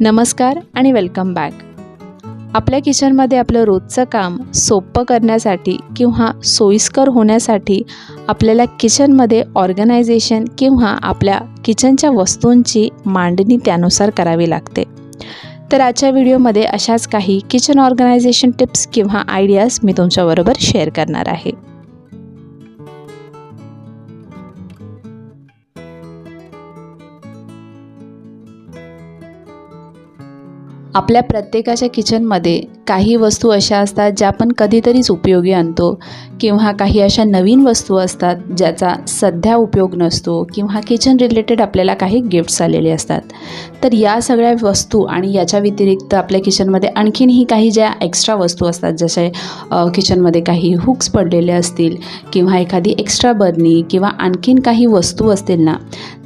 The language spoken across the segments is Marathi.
नमस्कार आणि वेलकम बॅक आपल्या किचनमध्ये आपलं रोजचं काम सोपं करण्यासाठी किंवा सोयीस्कर होण्यासाठी आपल्याला किचनमध्ये ऑर्गनायझेशन किंवा आपल्या किचनच्या वस्तूंची मांडणी त्यानुसार करावी लागते. तर आजच्या व्हिडिओमध्ये अशाच काही किचन ऑर्गनायझेशन टिप्स किंवा आयडियाज मी तुमच्याबरोबर शेअर करणार आहे. आपल्या प्रत्येकाच्या किचनमध्ये काही वस्तू अशा असतात ज्या आपण कधीतरीच उपयोगी आणतो किंवा काही अशा नवीन वस्तू असतात ज्याचा सध्या उपयोग नसतो किंवा किचन रिलेटेड आपल्याला काही गिफ्ट्स आलेले असतात. तर या सगळ्या वस्तू आणि याच्या व्यतिरिक्त आपल्या किचनमध्ये आणखीनही काही ज्या एक्स्ट्रा वस्तू असतात जसे किचनमध्ये काही हुक्स पडलेले असतील किंवा एखादी एक्स्ट्रा बर्नी किंवा आणखीन काही वस्तू असतील ना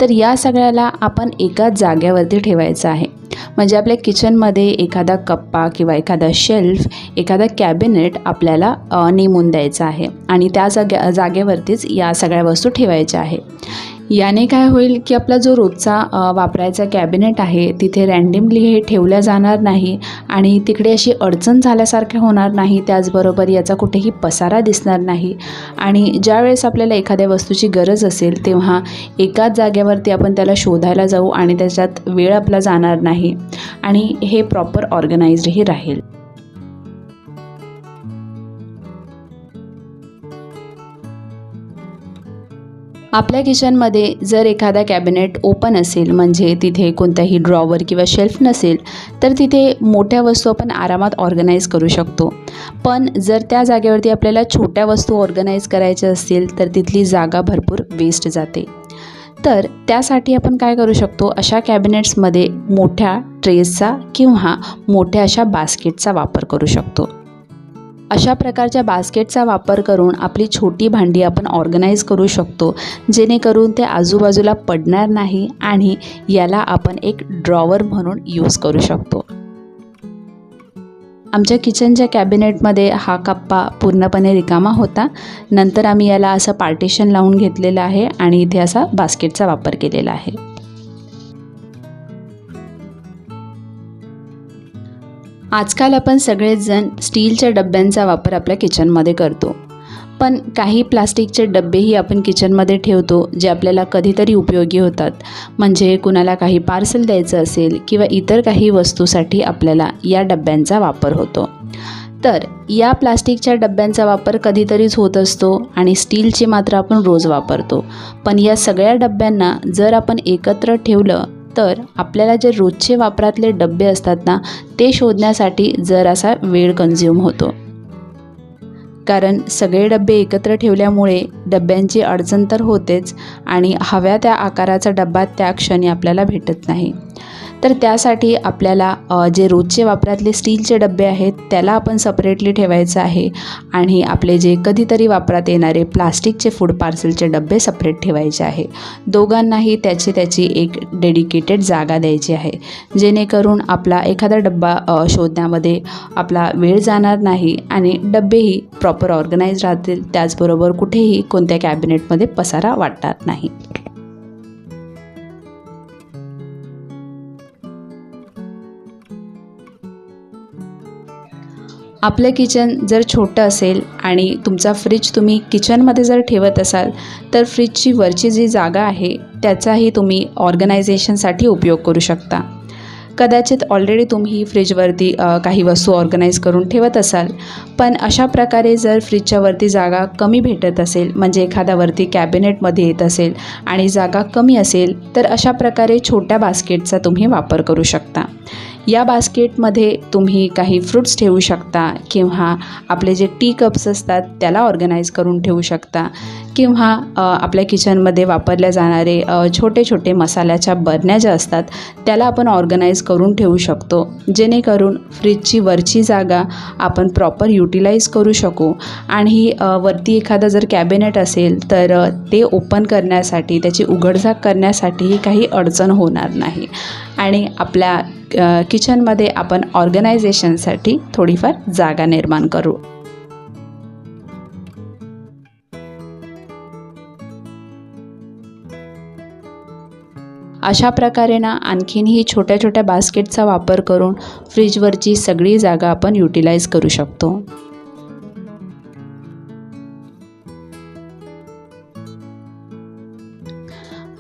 तर या सगळ्याला आपण एकाच जाग्यावरती ठेवायचं आहे. म्हणजे आपल्या किचनमध्ये एखादा कप्पा किंवा एखादा शेल्फ एखादा कॅबिनेट आपल्याला नेमून द्यायचा आहे. आणि त्या जाग्या जागेवरतीच या सगळ्या वस्तू ठेवायच्या आहे. याने काय होईल की आपला जो रोजचा वापरायचा कॅबिनेट आहे तिथे रँडमली हे ठेवल्या जाणार नाही आणि तिकडे अशी अडचण झाल्यासारखं होणार नाही त्याचबरोबर याचा कुठेही पसारा दिसणार नाही. आणि ज्यावेळेस आपल्याला एखाद्या वस्तूची गरज असेल तेव्हा एकाच जागेवरती आपण त्याला शोधायला जाऊ आणि त्याच्यात वेळ आपला जाणार नाही. आणि हे प्रॉपर ऑर्गनाइज्डही राहील. आपल्या किचनमध्ये जर एखादा कॅबिनेट ओपन असेल म्हणजे तिथे कोणताही ड्रॉवर किंवा शेल्फ नसेल तर तिथे मोठ्या वस्तू आपण आरामात ऑर्गनाईज करू शकतो. पण जर त्या जागेवरती आपल्याला छोट्या वस्तू ऑर्गनाईज करायच्या असतील तर तिथली जागा भरपूर वेस्ट जाते. तर त्यासाठी आपण काय करू शकतो? अशा कॅबिनेट्समध्ये मोठ्या ट्रेसचा किंवा मोठ्या अशा बास्केटचा वापर करू शकतो. अशा प्रकारच्या बास्केटचा वापर करून आपली छोटी भांडी आपण ऑर्गनाईज करू शकतो जेणेकरून ते आजूबाजूला पडणार नाही आणि याला आपण एक ड्रॉवर म्हणून यूज करू शकतो. आमच्या किचनच्या कॅबिनेटमध्ये हा कप्पा पूर्णपणे रिकामा होता. नंतर आम्ही याला असं पार्टिशन लावून घेतलेलं आहे आणि इथे असा बास्केटचा वापर केलेला आहे. आजकाल आपण सगळेजण स्टीलच्या डब्यांचा वापर आपल्या किचनमध्ये करतो. पण काही प्लास्टिकचे डब्बेही आपण किचनमध्ये ठेवतो जे आपल्याला कधीतरी उपयोगी होतात. म्हणजे कुणाला काही पार्सल द्यायचं असेल किंवा इतर काही वस्तूसाठी आपल्याला या डब्यांचा वापर होतो. तर या प्लास्टिकच्या डब्यांचा वापर कधीतरीच होत असतो आणि स्टीलची मात्र आपण रोज वापरतो. पण या सगळ्या डब्यांना जर आपण एकत्र ठेवलं तर आपल्याला जे रोजचे वापरातले डबे असतात ना ते शोधण्यासाठी जरासा वेळ कन्झ्युम होतो. कारण सगळे डबे एकत्र ठेवल्यामुळे डब्यांची अडचण तर होतेच आणि हव्या त्या आकाराचा डब्बा त्या क्षणी आपल्याला भेटत नाही. तर त्यासाठी आपल्याला जे रोजचे वापरातले स्टीलचे डबे आहेत त्याला आपण सपरेटली ठेवायचं आहे. आणि आपले जे कधीतरी वापरात येणारे प्लास्टिकचे फूड पार्सलचे डबे सपरेट ठेवायचे आहे. दोघांनाही त्याची त्याची एक डेडिकेटेड जागा द्यायची आहे. जेणेकरून आपला एखादा डब्बा शोधण्यामध्ये आपला वेळ जाणार नाही आणि डब्बेही प्रॉपर ऑर्गनाईज राहतील. त्याचबरोबर कुठेही कोणत्या कॅबिनेटमध्ये पसारा वाटणार नाही. आपलं किचन जर छोटं असेल आणि तुमचा फ्रीज तुम्ही किचनमध्ये जर ठेवत असाल तर फ्रीजची वरची जी जागा आहे त्याचाही तुम्ही ऑर्गनायझेशनसाठी उपयोग करू शकता. कदाचित ऑलरेडी तुम्ही फ्रीजवरती काही वस्तू ऑर्गनाईज करून ठेवत असाल पण अशा प्रकारे जर फ्रीजच्या वरती जागा कमी भेटत असेल म्हणजे एखादा वरती कॅबिनेटमध्ये येत असेल आणि जागा कमी असेल तर अशा प्रकारे छोट्या बास्केटचा तुम्ही वापर करू शकता. या बास्केटमध्ये तुम्ही काही फ्रुट्स ठेवू शकता किंवा आपले जे टी कप्स असतात त्याला ऑर्गनाईज करून ठेवू शकता किंवा आपल्या किचनमध्ये वापरल्या जाणारे छोटे छोटे मसाल्याच्या बरण्या ज्या असतात त्याला आपण ऑर्गनाईज करून ठेवू शकतो. जेणेकरून फ्रीजची वरची जागा आपण प्रॉपर युटिलाइज करू शकू आणि वरती एखादा जर कॅबिनेट असेल तर ते ओपन करण्यासाठी त्याची उघडझाक करण्यासाठीही काही अडचण होणार नाही. आणि आपल्या किचनमध्ये आपण ऑर्गनायझेशनसाठी थोडीफार जागा निर्माण करू. अशा प्रकारे ना आणखीनही छोट्या छोट्या बास्केटचा वापर करून फ्रीजवरची सगळी जागा आपण युटिलाइज करू शकतो.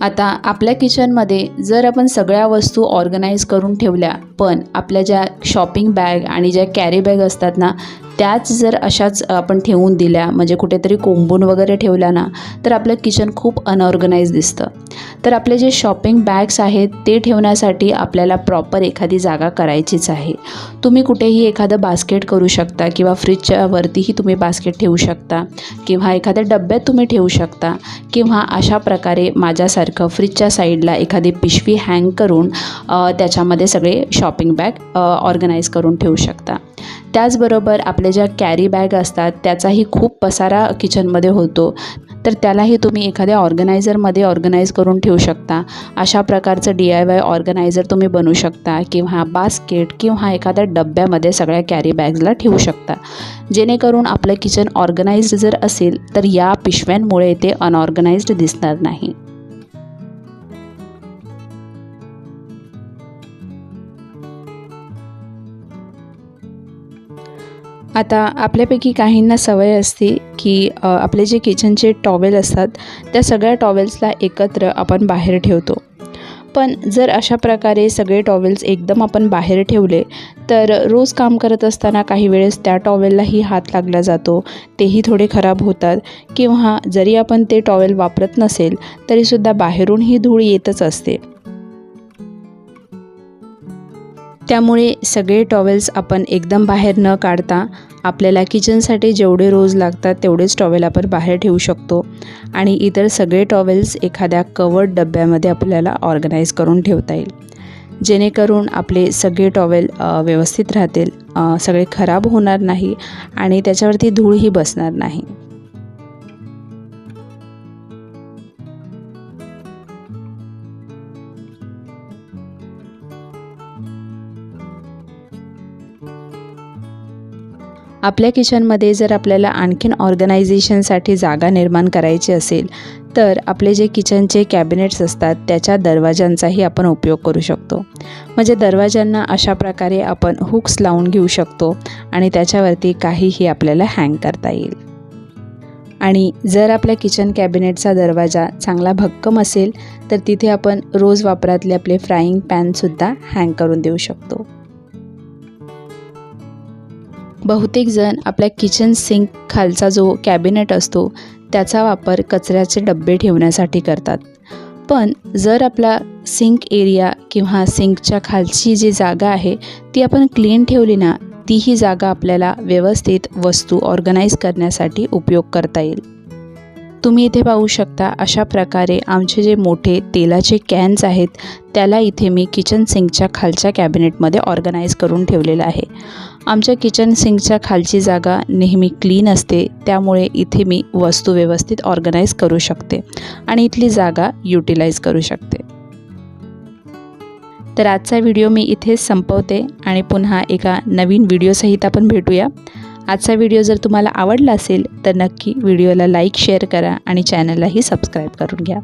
आता आपल्या किचनमध्ये जर आपण सगळ्या वस्तू ऑर्गनाईज करून ठेवल्या पण आपल्या ज्या शॉपिंग बॅग आणि ज्या कॅरी बॅग असतात ना त्याच जर अशाच आपण ठेवून दिल्या म्हणजे कुठेतरी कोंबून वगैरे ठेवल्या ना तर आपलं किचन खूप अनऑर्गनाईज दिसतं. तर आपले जे शॉपिंग बॅग्स आहेत ते ठेवण्यासाठी आपल्याला प्रॉपर एखादी जागा करायचीच आहे. तुम्ही कुठेही एखादं बास्केट करू शकता किंवा फ्रीजच्या वरतीही तुम्ही बास्केट ठेवू शकता किंवा एखाद्या डब्यात तुम्ही ठेवू शकता किंवा अशा प्रकारे माझ्यासारखं फ्रीजच्या साईडला एखादी पिशवी हँग करून त्याच्यामध्ये सगळे शॉपिंग बॅग ऑर्गनाईज करून ठेवू शकता. त्याचबरोबर आपले ज्या कॅरी बॅग असतात त्याचाही खूप पसारा किचनमध्ये होतो. तर त्यालाही तुम्ही एखाद्या ऑर्गनायझरमध्ये ऑर्गनाईज करून ठेवू शकता. अशा प्रकारचं डी आय वाय ऑर्गनायझर तुम्ही बनवू शकता किंवा बास्केट किंवा एखाद्या डब्यामध्ये सगळ्या कॅरी बॅग्सला ठेवू शकता. जेणेकरून आपलं किचन ऑर्गनाइज्ड जर असेल तर या पिशव्यांमुळे ते अनऑर्गनाइज्ड दिसणार नाही. आता आपल्यापैकी काहींना सवय असते की आपले जे किचनचे टॉवेल असतात त्या सगळ्या टॉवेल्सला एकत्र आपण बाहेर ठेवतो. पण जर अशा प्रकारे सगळे टॉवेल्स एकदम आपण बाहेर ठेवले तर रोज काम करत असताना काही वेळेस त्या टॉवेललाही हात लागला जातो तेही थोडे खराब होतात. किंवा जरी आपण ते टॉवेल वापरत नसेल तरीसुद्धा बाहेरूनही धूळ येतच असते. त्यामुळे सगळे टॉवेल्स आपण एकदम बाहेर न काढता आपल्याला किचनसाठी जेवढे रोज लागतात तेवढेच टॉवेल आपण बाहेर ठेवू शकतो. आणि इतर सगळे टॉवेल्स एखाद्या कवर्ड डब्यामध्ये आपल्याला ऑर्गनाईज करून ठेवता येईल. जेणेकरून आपले सगळे टॉवेल व्यवस्थित राहतील सगळे खराब होणार नाही आणि त्याच्यावरती धूळही बसणार नाही. आपल्या किचनमध्ये जर आपल्याला आणखीन ऑर्गनायझेशनसाठी जागा निर्माण करायची असेल तर आपले जे किचनचे कॅबिनेट्स असतात त्याच्या दरवाजांचाही आपण उपयोग करू शकतो. म्हणजे दरवाजांना अशा प्रकारे आपण हुक्स लावून घेऊ शकतो आणि त्याच्यावरती काहीही आपल्याला हँग करता येईल. आणि जर आपल्या किचन कॅबिनेटचा दरवाजा चांगला भक्कम असेल तर तिथे आपण रोज वापरातले आपले फ्राईंग पॅनसुद्धा हँग करून देऊ शकतो. बहुतेक जण आपल्या किचन सिंक खालचा जो कॅबिनेट असतो त्याचा वापर कचऱ्याचे डबे ठेवण्यासाठी करतात. पण जर आपला सिंक एरिया किंवा सिंकच्या खालची जी जागा आहे ती आपण क्लीन ठेवली ना ती ही जागा आपल्याला व्यवस्थित वस्तू ऑर्गनाईज करण्यासाठी उपयोग करता येईल. तुम्ही इथे पाहू शकता अशा प्रकारे आमचे जे मोठे तेलाचे कॅन्स आहेत त्याला इथे मी किचन सिंकच्या खालच्या कॅबिनेटमध्ये ऑर्गनाईज करून ठेवलेलं आहे. आमच्या किचन सिंकच्या खालची जागा नेहमी क्लीन असते त्यामुळे इथे मी वस्तू व्यवस्थित ऑर्गनाईज करू शकते आणि इथली जागा युटिलाइज करू शकते. तर आजचा व्हिडिओ मी इथेच संपवते आणि पुन्हा एका नवीन व्हिडिओसहित आपण भेटूया. आजचा व्हिडिओ जर तुम्हाला आवडला असेल तर नक्की व्हिडिओला लाईक शेअर करा आणि चॅनललाही सबस्क्राईब करून घ्या.